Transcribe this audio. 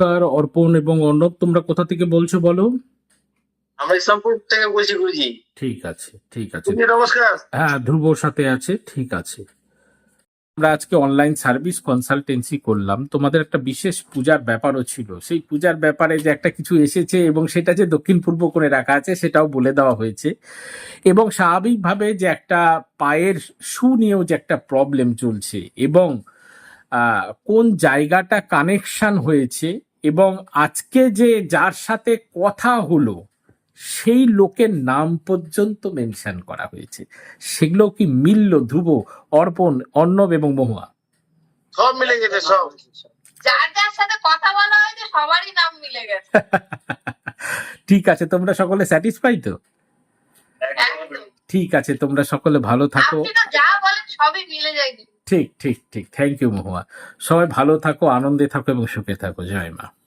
নমস্কার অর্পণ এবং অর্ণব তোমরা কোথা থেকে বলছো বলো? আমরা ইসলামপুর থেকে বলছি গুরুজি। ঠিক আছে ঠিক আছে। নমস্কার। হ্যাঁ ধ্রুবর সাথে আছে ঠিক আছে। আমরা আজকে অনলাইন সার্ভিস কনসালটেন্সি করলাম। তোমাদের একটা বিশেষ পূজার ব্যাপারও ছিল। সেই পূজার ব্যাপারে যে একটা কিছু এসেছে এবং সেটা যে দক্ষিণ পূর্ব করে রাখা আছে সেটাও বলে দেওয়া হয়েছে। এবং স্বাভাবিকভাবে যে একটা পায়ের শু নিয়েও যে একটা প্রবলেম চলছে এবং কোন জায়গাটা কানেকশন হয়েছে এবং আজকে যে যার সাথে কথা হলো সেই লোকের নাম পর্যন্ত মেনশন করা হয়েছে। সেগুলো কি মিলল ধ্রুব অর্পণ অর্ণব এবং মহুয়া? সব মিলে গেছে সব। যার যার সাথে কথা বলা হয়েছে সবারই নাম মিলে গেছে। ঠিক আছে তোমরা সকলে স্যাটিসফাই তো? ঠিক আছে তোমরা সকলে ভালো থাকো। আপনি তো যা বলেন সবই মিলে যায়। ঠিক ঠিক ঠিক। Thank you Mahua. সবাই ভালো থাকো, আনন্দে থাকো এবং সুখে থাকো। জয় মা।